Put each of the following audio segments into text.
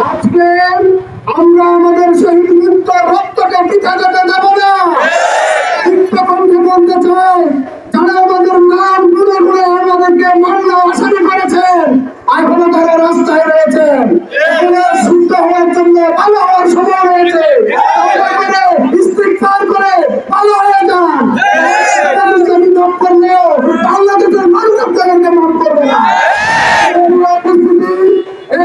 আজকে আমরা আমাদের শহীদ মুক্ত রক্তকে পিঠা যেতে দেব না। চিত্তকণ্ঠে বলতে চাই, যারা আমাদের নামগুলো গুলো আমাদেরকে মান্য আসামি করেছেন, এখনও তারা রাস্তায় রয়েছেন। শুদ্ধ হওয়ার জন্য ভালো হওয়ার সময় রয়েছে তওবা করে ইস্তিগফার করে ভালো হয়ে যান তাদেরকে আমি মাফ করলেও বাংলাদেশের মানুষ আপনাদেরকে মাফ করবে না এগুলো উপস্থিতি এই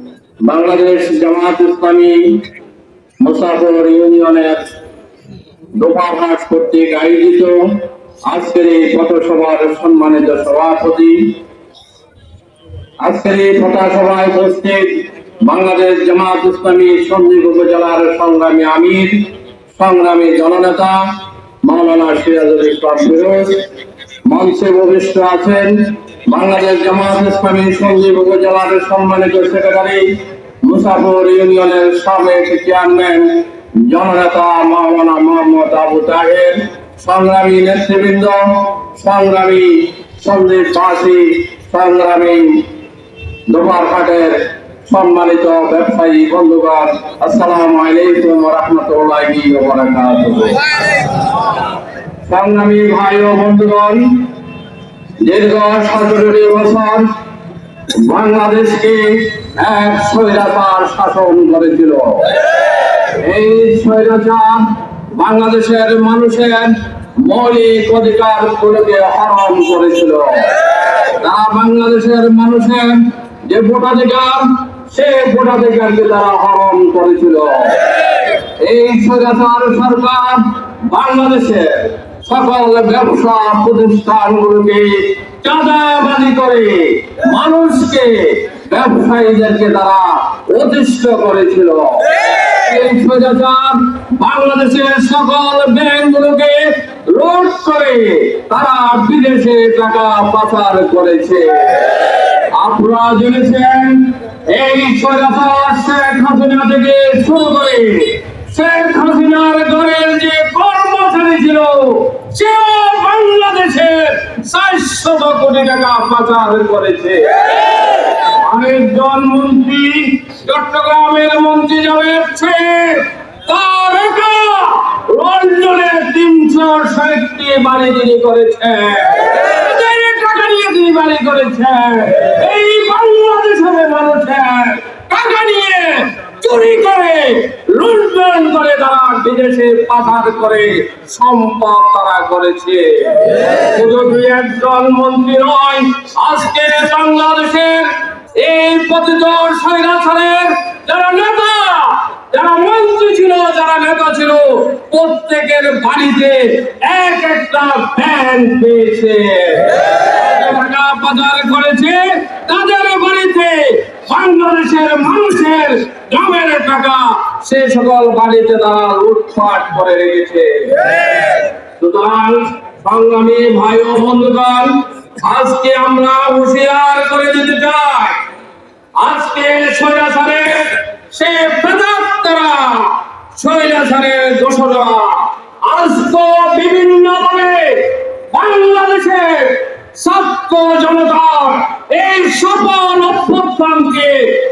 বাংলাদেশ জামাত ইসলামী মুসাফর ইউনিয়নের দোপাহাট কর্তৃক আয়োজিত আজকের এই পথসভার সম্মানিত সভাপতি, আজকের এই পথসভায় উপস্থিত বাংলাদেশ জামাত ইসলামী সন্দীপ উপজেলার সংগ্রামী আমির, সংগ্রামী জননেতা মাওলানা সিরাজুল ইসলাম ফিরোজ মঞ্চে উপবিষ্ট আছেন বাংলাদেশ জামাত ইসলামী সন্দীপ উপজেলার সম্মানিত সেক্রেটারি মুসাফর ইউনিয়নের সাবেক চেয়ারম্যান জননেতা মাওলানা মোহাম্মদ আবু তাহের, সংগ্রামী নেতৃবৃন্দ, সংগ্রামী সন্দীপ বাসী সংগ্রামী দোমারঘাটের সম্মানিত ব্যবসায়ী বন্ধুগণ, আসসালামু আলাইকুম রাহমাতুল্লাহি সংগ্রামী ভাই ও বন্ধুগণ, দীর্ঘ সতেরোটি বছর বাংলাদেশকে এক স্বৈরাচার শাসন করেছিল। এই স্বৈরাচার বাংলাদেশের মানুষের মৌলিক অধিকার গুলোকে হরণ করেছিল। তারা বাংলাদেশের মানুষের যে ভোটাধিকার সে ভোটাধিকারকে তারা হরণ করেছিল। এই স্বৈরাচার সরকার বাংলাদেশের সকল ব্যবসা প্রতিষ্ঠানগুলোকে চাঁদাবাজি করে মানুষকে ব্যবসায়ীদেরকে তারা অতিষ্ঠ করেছিল। এই বাংলাদেশের সকল ব্যাংকগুলোকে লুট করে তারা বিদেশে টাকা পাচার করেছে। আপনারা জেনেছেন, এই স্বৈরাচার শেখ হাসিনা থেকে শুরু করে শেখ হাসিনার ঘরের যে কর্মচারী ছিল সেও বাংলাদেশের চারশো কোটি টাকা পাচার করেছে। আরেকজন মন্ত্রী চট্টগ্রামের মন্ত্রী যাচ্ছে তার লন্ডনে তিনশো ষাটটি বাড়ি তৈরি করেছে তিনি বাড়ি করেছে এই বাংলাদেশের মানুষের টাকা নিয়ে চুরি করে লুণ্ঠন করে তারা বিদেশে পাচার করে সম্পদ তারা করেছে। একজন মন্ত্রী নয়, আজকে বাংলাদেশের এই পতিত স্বৈরাচারের যারা নেতা, যারা মন্ত্রী ছিল, যারা নেতা ছিল, প্রত্যেকের বাড়িতে এক একটা ফ্যান পেয়েছে। টাকা পাচার করেছে তাদের বাড়িতে বাংলাদেশের মানুষের গ্রামের টাকা সে সকল বাড়িতে তারা লুটপাট করে রেখেছে। সুতরাং সংগ্রামী ভাই ও বন্ধুগণ, আজকে আমরা হুঁশিয়ার করে দিতে চাই। আজকে স্বৈরাচারের সে প্রেতাত্মারা স্বৈরাচারের দোষরা। আজকে বিভিন্ন ভাবে বাংলাদেশের ছাত্র জনতার এই সফল অভ্যুত্থানকে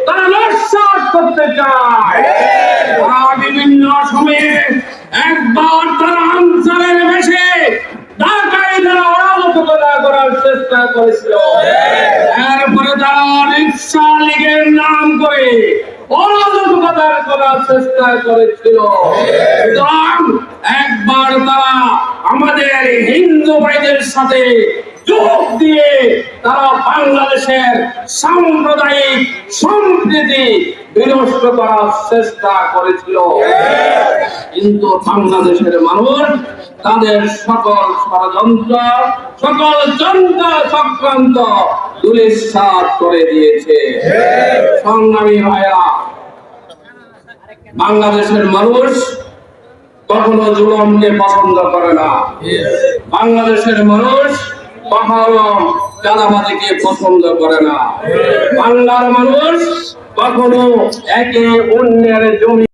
তারা নস্বাত করতে চায়। বিভিন্ন সময়ে একবার তারা আনসারের বেশে ঢাকায় তারা অরাজকতা করার চেষ্টা করেছিল। এরপরে তারা রিক্সা লীগের নাম করে করার চেষ্টা করেছিল। একবার তারা আমাদের হিন্দু ভাইদের সাথে যোগ দিয়ে তারা বাংলাদেশের সাম্প্রদায়িক সম্প্রীতি বিনষ্ট করার চেষ্টা করেছিল। কিন্তু বাংলাদেশের মানুষ তাদের সকল ষড়যন্ত্র, সকল যন্ত্র চক্রান্ত দুলিশ্বাস করে দিয়েছে। সংগ্রামী ভাইরা, বাংলাদেশের মানুষ কখনো জুলমকে পছন্দ করে না। বাংলাদেশের মানুষ কখনো চাঁদাবাজিকে পছন্দ করে না। বাংলার মানুষ কখনো একে অন্যের জমি